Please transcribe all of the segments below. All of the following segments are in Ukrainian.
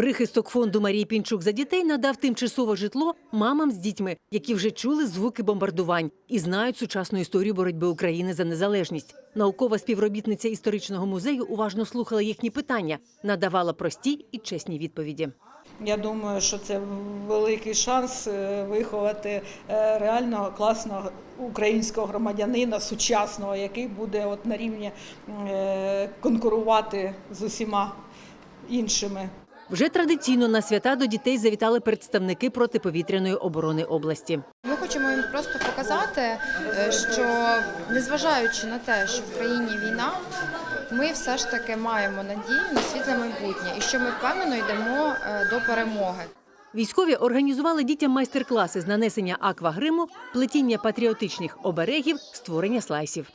Прихисток фонду Марії Пінчук за дітей надав тимчасове житло мамам з дітьми, які вже чули звуки бомбардувань і знають сучасну історію боротьби України за незалежність. Наукова співробітниця історичного музею уважно слухала їхні питання, надавала прості і чесні відповіді. Я думаю, що це великий шанс е, виховати е, реально класного українського громадянина, сучасного, який буде от на рівні е, конкурувати з усіма іншими. Вже традиційно на свята до дітей завітали представники протиповітряної оборони області. Ми хочемо їм просто показати, е, що незважаючи на те, що в країні війна, ми все ж таки маємо надію на світле майбутнє і що ми впевнено йдемо е, до перемоги. Військові організували дітям майстер-класи з нанесення аквагриму, плетіння патріотичних оберегів, створення слайсів.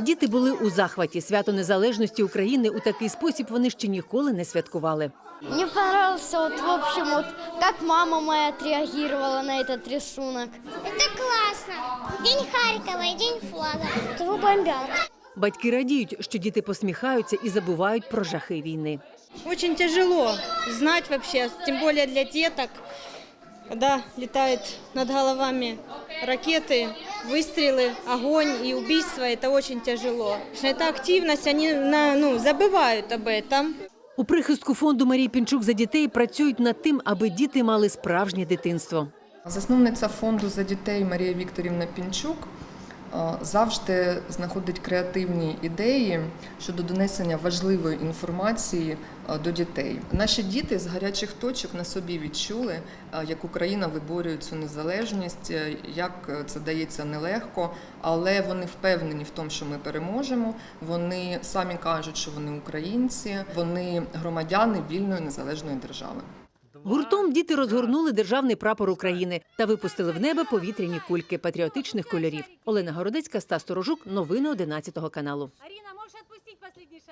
Діти були у захваті. Свято незалежності України у такий спосіб вони ще ніколи не святкували. Мне понравился вот, в общем, вот, как мама моя отреагировала на этот рисунок. Это классно. День Харькова и День флага. Его бомбят. Батьки радіють, що діти посміхаються і забувають про жахи війни. Очень тяжело знать вообще, тем более для деток, когда летают над головами ракеты, выстрелы, огонь и убийство, это очень тяжело. Это активность, они на- ну, забывают об этом. У прихистку фонду Марії Пінчук за дітей працюють над тим, аби діти мали справжнє дитинство. Засновниця фонду за дітей Марія Вікторівна Пінчук е, завжди знаходить креативні ідеї щодо донесення важливої інформації е, до дітей. Наші діти з гарячих точок на собі відчули, е, як Україна виборює цю незалежність, е, як е, це дається нелегко, але вони впевнені в тому, що ми переможемо. Вони самі кажуть, що вони українці, вони громадяни вільної незалежної держави. Гуртом діти розгорнули державний прапор України та випустили в небо повітряні кульки патріотичних кольорів. Олена Городецька, Стас Сторожук. Новини 11 каналу.